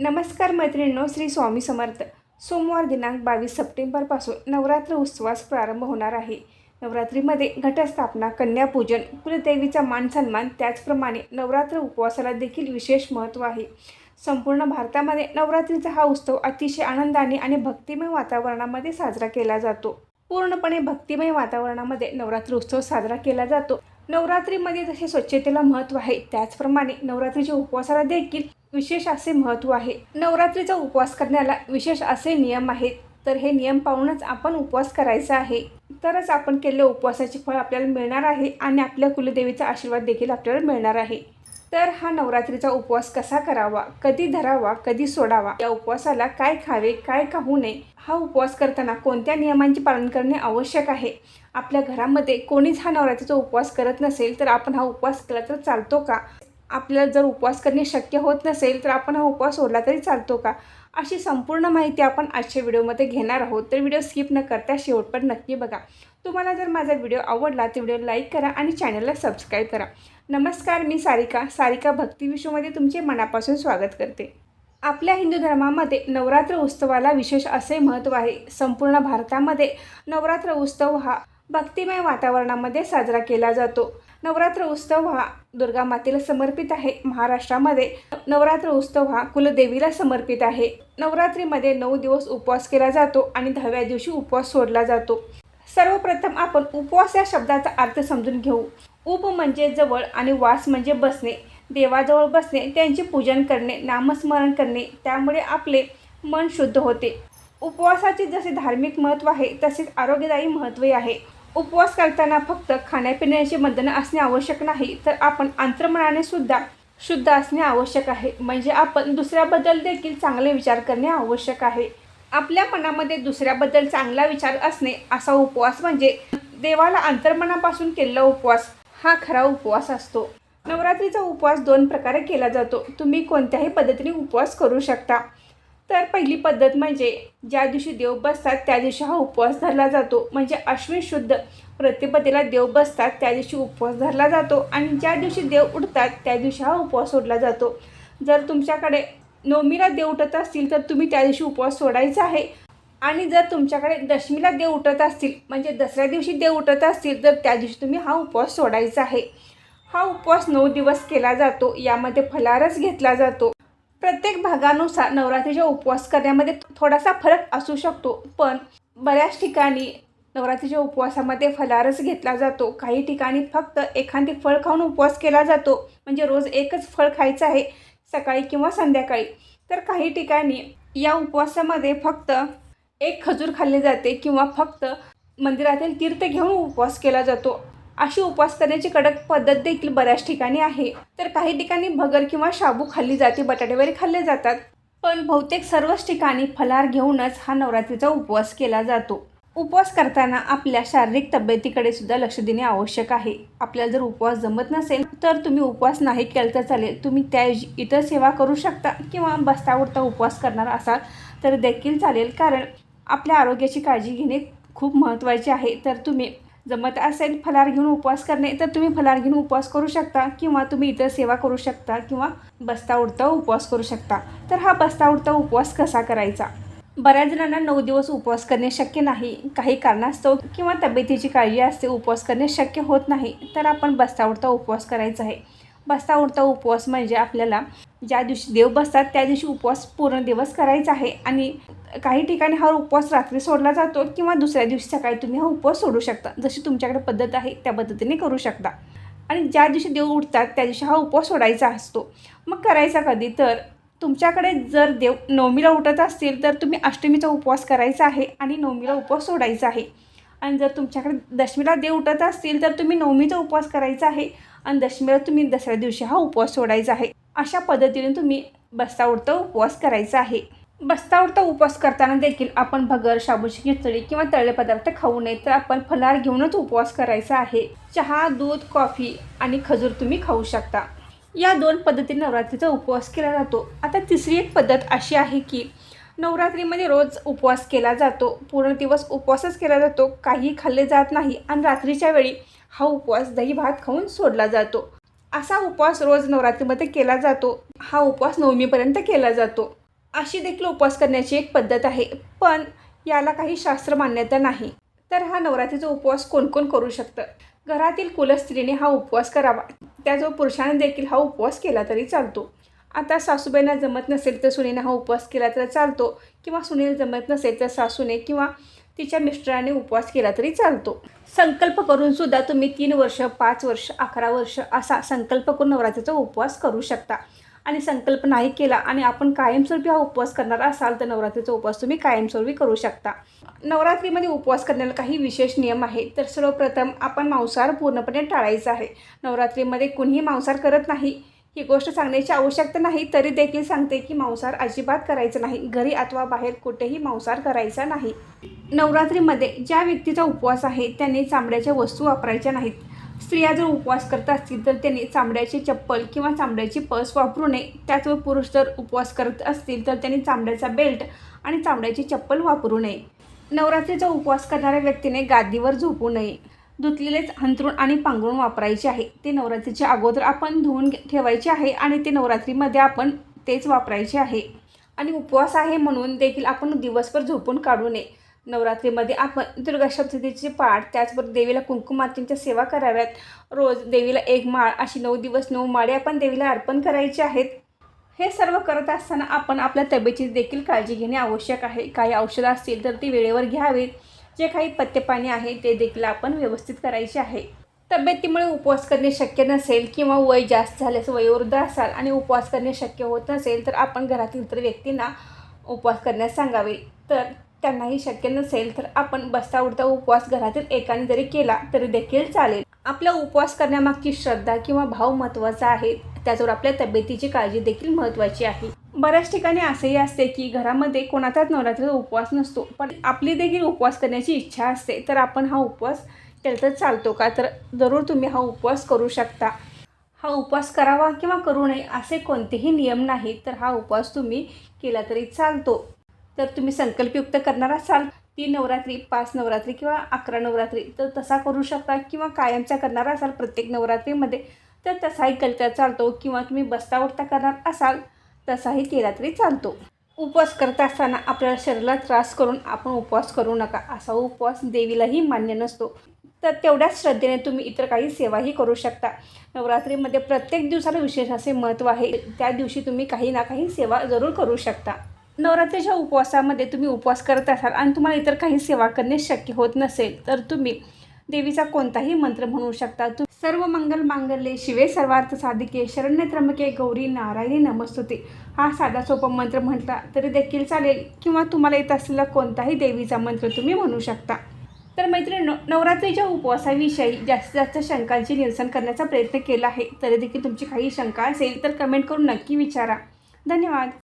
नमस्कार मैत्रिणींनो श्री स्वामी समर्थ. सोमवार दिनांक बावीस सप्टेंबरपासून नवरात्र उत्सवास प्रारंभ होणार आहे. नवरात्रीमध्ये घटस्थापना कन्यापूजन कुलदेवीचा मान सन्मान त्याचप्रमाणे नवरात्र उपवासाला देखील विशेष महत्त्व आहे. संपूर्ण भारतामध्ये नवरात्रीचा हा उत्सव अतिशय आनंदाने आणि भक्तिमय वातावरणामध्ये साजरा केला जातो. पूर्णपणे भक्तिमय वातावरणामध्ये नवरात्र उत्सव साजरा केला जातो. नवरात्रीमध्ये जसे स्वच्छतेला महत्त्व आहे त्याचप्रमाणे नवरात्रीच्या उपवासाला देखील विशेष असे महत्त्व आहे. नवरात्रीचा उपवास करण्याला विशेष असे नियम आहेत. तर हे नियम पाहूनच आपण उपवास करायचा आहे. तरच आपण केलेल्या उपवासाचे फळ आपल्याला मिळणार आहे आणि आपल्या कुलदेवीचा आशीर्वाद देखील आपल्याला मिळणार आहे. तर हा नवरात्रीचा उपवास कसा करावा? कधी धरावा? कधी सोडावा? या उपवासाला काय खावे? काय खाऊ नये? हा उपवास करताना कोणत्या नियमांचे पालन करणे आवश्यक आहे? आपल्या घरामध्ये कोणीच हा नवरात्रीचा उपवास करत नसेल तर आपण हा उपवास केला तर चालतो का? आपल्याला जर उपवास करणे शक्य होत नसेल तर आपण हा उपवास सोडला तरी चालतो का? अशी संपूर्ण माहिती आपण आजच्या व्हिडिओमध्ये घेणार आहोत. तर व्हिडिओ स्किप न करता शेवटपर्यंत नक्की बघा. तुम्हाला जर माझा व्हिडिओ आवडला तर व्हिडिओ लाईक करा आणि चॅनलला सबस्क्राईब करा. नमस्कार मी सारिका. सारिका भक्ती विश्वमध्ये तुमचे मनापासून स्वागत करते. आपल्या हिंदू धर्मामध्ये नवरात्र उत्सवाला विशेष असे महत्त्व आहे. संपूर्ण भारतामध्ये नवरात्र उत्सव हा भक्तिमय वातावरणामध्ये साजरा केला जातो. नवरात्र उत्सव हा दुर्गा मातेला समर्पित आहे. महाराष्ट्रामध्ये नवरात्र उत्सव हा कुलदेवीला समर्पित आहे. नवरात्रीमध्ये नऊ दिवस उपवास केला जातो आणि दहाव्या दिवशी उपवास सोडला जातो. सर्वप्रथम आपण उपवास या शब्दाचा अर्थ समजून घेऊ. उप म्हणजे जवळ आणि वास म्हणजे बसणे. देवाजवळ बसणे त्यांचे पूजन करणे नामस्मरण करणे त्यामुळे आपले मन शुद्ध होते. उपवासाचे जसे धार्मिक महत्त्व आहे तसेच आरोग्यदायी महत्त्वही आहे. उपवास करताना फक्त खाण्यापिण्याचे बंधनं असणे आवश्यक नाही तर आपण अंतर्मनाने सुद्धा शुद्ध असणे आवश्यक आहे. म्हणजे आपण दुसऱ्याबद्दल देखील चांगले विचार करणे आवश्यक आहे. आपल्या मनामध्ये दुसऱ्याबद्दल चांगला विचार असणे असा उपवास म्हणजे देवाला अंतर्मनापासून केलेला उपवास हा खरा उपवास असतो. नवरात्रीचा उपवास दोन प्रकारे केला जातो. तुम्ही कोणत्याही पद्धतीने उपवास करू शकता. तर पहिली पद्धत म्हणजे ज्या दिवशी देव बसतात त्या दिवशी हा उपवास धरला जातो. म्हणजे अश्विन शुद्ध प्रतिपदेला देव बसतात त्या दिवशी उपवास धरला जातो. आणि ज्या दिवशी देव उठतात त्या दिवशी हा उपवास सोडला जातो. जर तुमच्याकडे नवमीला देव उठत असतील तर तुम्ही त्या दिवशी उपवास सोडायचा आहे. आणि जर तुमच्याकडे दशमीला देव उठत असतील म्हणजे दसऱ्या दिवशी देव उठत असतील तर त्या दिवशी तुम्ही हा उपवास सोडायचा आहे. हा उपवास नऊ दिवस केला जातो. यामध्ये फलारच घेतला जातो. प्रत्येक भागानुसार नवरात्रीच्या उपवास करण्यामध्ये थोडासा फरक असू शकतो पण बऱ्याच ठिकाणी नवरात्रीच्या उपवासामध्ये फलारस घेतला जातो. काही ठिकाणी फक्त एखादी फळ खाऊन उपवास केला जातो. म्हणजे रोज एकच फळ खायचं आहे सकाळी किंवा संध्याकाळी. तर काही ठिकाणी या उपवासामध्ये फक्त एक खजूर खाल्ले जाते किंवा फक्त मंदिरातील तीर्थ घेऊन उपवास केला जातो. अशी उपवास करण्याची कडक पद्धत देखील बऱ्याच ठिकाणी आहे. तर काही ठिकाणी भगर किंवा शाबू खाल्ली जाते बटाटे वगैरे खाल्ले जातात. पण बहुतेक सर्वच ठिकाणी फलार घेऊनच हा नवरात्रीचा उपवास केला जातो. उपवास करताना आपल्या शारीरिक तब्येतीकडे सुद्धा लक्ष देणे आवश्यक आहे. आपल्याला जर उपवास जमत नसेल तर तुम्ही उपवास नाही केला तर चालेल. तुम्ही त्याऐवजी इतर सेवा करू शकता किंवा बसता उठता उपवास करणार असाल तर देखील चालेल. कारण आपल्या आरोग्याची काळजी घेणे खूप महत्त्वाचे आहे. तर तुम्ही जमत असेल फलार घेऊन उपवास करणे तर तुम्ही फलार घेऊन उपवास करू शकता किंवा तुम्ही इतर सेवा करू शकता किंवा बसता उडता उपवास करू शकता. तर हा बसता उडता उपवास कसा करायचा? बऱ्याच जणांना नऊ दिवस उपवास करणे शक्य नाही. काही कारणास्तव किंवा तब्येतीची काळजी असते उपवास करणे शक्य होत नाही. तर आपण बसता उडता उपवास करायचा आहे. बसता उडता उपवास म्हणजे आपल्याला ज्या दिवशी देव बसतात त्या दिवशी उपवास पूर्ण दिवस करायचा आहे. आणि काही ठिकाणी हा उपवास रात्री सोडला जातो किंवा दुसऱ्या दिवशी सकाळी तुम्ही हा उपवास सोडू शकता. जशी तुमच्याकडे पद्धत आहे त्या पद्धतीने करू शकता. आणि ज्या दिवशी देव उठतात त्या दिवशी हा उपवास सोडायचा असतो. मग करायचा कधी? तर तुमच्याकडे जर देव नवमीला उठत असतील तर तुम्ही अष्टमीचा उपवास करायचा आहे आणि नवमीला उपवास सोडायचा आहे. आणि जर तुमच्याकडे दशमीला देव उठत असतील तर तुम्ही नवमीचा उपवास करायचा आहे. आणि दशमीला तुम्ही दसऱ्या दिवशी हा उपवास सोडायचा आहे. अशा पद्धतीने तुम्ही बसता उडता उपवास करायचा आहे. बसता उडता उपवास करताना देखील आपण भगर शाबूची खिचडी किंवा तळले पदार्थ खाऊ नये तर आपण फलार घेऊनच उपवास करायचा आहे. चहा दूध कॉफी आणि खजूर तुम्ही खाऊ शकता. या दोन पद्धतीने नवरात्रीचा उपवास केला जातो. आता तिसरी एक पद्धत अशी आहे की नवरात्रीमध्ये रोज उपवास केला जातो. पूर्ण दिवस उपवासच केला जातो. काही खाल्ले जात नाही आणि रात्रीच्या वेळी हा उपवास दही भात खाऊन सोडला जातो. असा उपवास रोज नवरात्रीमध्ये केला जातो. हा उपवास नवमीपर्यंत केला जातो. अशी देखील उपवास करण्याची एक पद्धत आहे. पण याला काही शास्त्र मान्यता नाही. तर हा नवरात्रीचा उपवास कोण कोण करू शकतं? घरातील कुलस्त्रीने हा उपवास करावा. त्याजवळ पुरुषाने देखील हा उपवास केला तरी चालतो. आता सासूबाईंना जमत नसेल तर सुनेने हा उपवास केला तर चालतो. किंवा सुनेला जमत नसेल तर सासूने किंवा तिच्या मिस्टराने उपवास केला तरी चालतो. संकल्प करून सुद्धा तुम्ही तीन वर्ष पाच वर्ष अकरा वर्ष असा संकल्प करून नवरात्रीचा उपवास करू शकता. आणि संकल्प नाही केला आणि आपण कायमस्वरूपी हा उपवास करणार असाल तर नवरात्रीचा उपवास तुम्ही कायमस्वरूपी करू शकता. नवरात्रीमध्ये उपवास करण्याला काही विशेष नियम आहे तर सर्वप्रथम आपण मांसाहार पूर्णपणे टाळायचा आहे. नवरात्रीमध्ये कुणीही मांसाहार करत नाही. ही गोष्ट सांगण्याची आवश्यकता नाही तरी देखील सांगते की मांसाहार अजिबात करायचं नाही. घरी अथवा बाहेर कुठेही मांसाहार करायचा नाही. नवरात्रीमध्ये ज्या व्यक्तीचा उपवास आहे त्यांनी चामड्याच्या वस्तू वापरायच्या नाहीत. स्त्रिया जर उपवास करत असतील तर त्यांनी चामड्याची चप्पल किंवा चामड्याची पर्स वापरू नये. त्याचवेळी पुरुष जर उपवास करत असतील तर त्यांनी चामड्याचा बेल्ट आणि चामड्याची चप्पल वापरू नये. नवरात्रीचा उपवास करणाऱ्या व्यक्तीने गादीवर झोपू नये. धुतलेलेच अंथरूण आणि पांघरूण वापरायचे आहे. ते नवरात्रीच्या अगोदर आपण धुवून घे- ठेवायचे आहे आणि ते नवरात्रीमध्ये आपण तेच वापरायचे आहे. आणि उपवास आहे म्हणून देखील आपण दिवसभर झोपून काढू नये. नवरात्रीमध्ये आपण दुर्गा सप्तशतीचे पाठ त्याचबरोबर देवीला कुंकुमातींच्या सेवा कराव्यात. रोज देवीला एक माळ अशी नऊ दिवस नऊ माळे आपण देवीला अर्पण करायचे आहेत. हे सर्व करत असताना आपण आपल्या तब्येतीची देखील काळजी घेणे आवश्यक आहे. काही औषधं असतील तर ती वेळेवर घ्यावीत. जे काही पथ्यपाणी आहे ते देखील आपण व्यवस्थित करायचे आहे. तब्येतीमुळे उपवास करणे शक्य नसेल किंवा वय जास्त झाल्यास वयोवृद्ध असाल आणि उपवास करणे शक्य होत नसेल तर आपण घरातील इतर व्यक्तींना उपवास करण्यास सांगावे. तर त्यांनाही शक्य नसेल तर आपण बसता उडता उपवास घरातील एकाने जरी केला तरी देखील चालेल. आपला उपवास करण्यामागची श्रद्धा किंवा भाव महत्त्वाचा आहे. त्याचवर आपल्या तब्येतीची काळजी देखील महत्त्वाची आहे. बऱ्याच ठिकाणी असेही असते की घरामध्ये कोणाचाच नवरात्रीचा उपवास नसतो पण आपली देखील उपवास करण्याची इच्छा असते तर आपण हा उपवास केला तर चालतो का? तर जरूर तुम्ही हा उपवास करू शकता. हा उपवास करावा किंवा करू नये असे कोणतेही नियम नाही तर हा उपवास तुम्ही केला तरी चालतो. तर तुम्ही संकल्पयुक्त करणार असाल ती नवरात्री पाच नवरात्री किंवा अकरा नवरात्री तर तसा करू शकता किंवा कायमचा करणार असाल प्रत्येक नवरात्रीमध्ये तर तसाही कल्चर चालतो किंवा तुम्ही बसता उठता करणार असाल तसाही केला तरी चालतो. उपवास करत असताना आपल्याला शरीराला त्रास करून आपण उपवास करू नका असा उपवास देवीलाही मान्य नसतो. तर तेवढ्याच श्रद्धेने तुम्ही इतर काही सेवाही करू शकता. नवरात्रीमध्ये प्रत्येक दिवसाला विशेष असे महत्त्व आहे. त्या दिवशी तुम्ही काही ना काही सेवा जरूर करू शकता. नवरात्रीच्या उपवासामध्ये तुम्ही उपवास करत असाल आणि तुम्हाला इतर काही सेवा करणे शक्य होत नसेल तर तुम्ही देवीचा कोणताही मंत्र म्हणू शकता. तु सर्व मंगल मांगल्ये शिवे सर्वार्थ साधिके शरण्य त्र्यंबके गौरी नारायणी नमस्तुते हा साधा सोपा मंत्र म्हटला तरी देखील चालेल किंवा तुम्हाला येत असलेला कोणताही देवीचा मंत्र तुम्ही म्हणू शकता तर मैत्रिणी नवरात्रीच्या उपवासाविषयी जास्तीत जास्त शंकांचे निरसन करण्याचा प्रयत्न केला आहे तरी देखील तुमची काही शंका असेल तर कमेंट करून नक्की विचारा. धन्यवाद.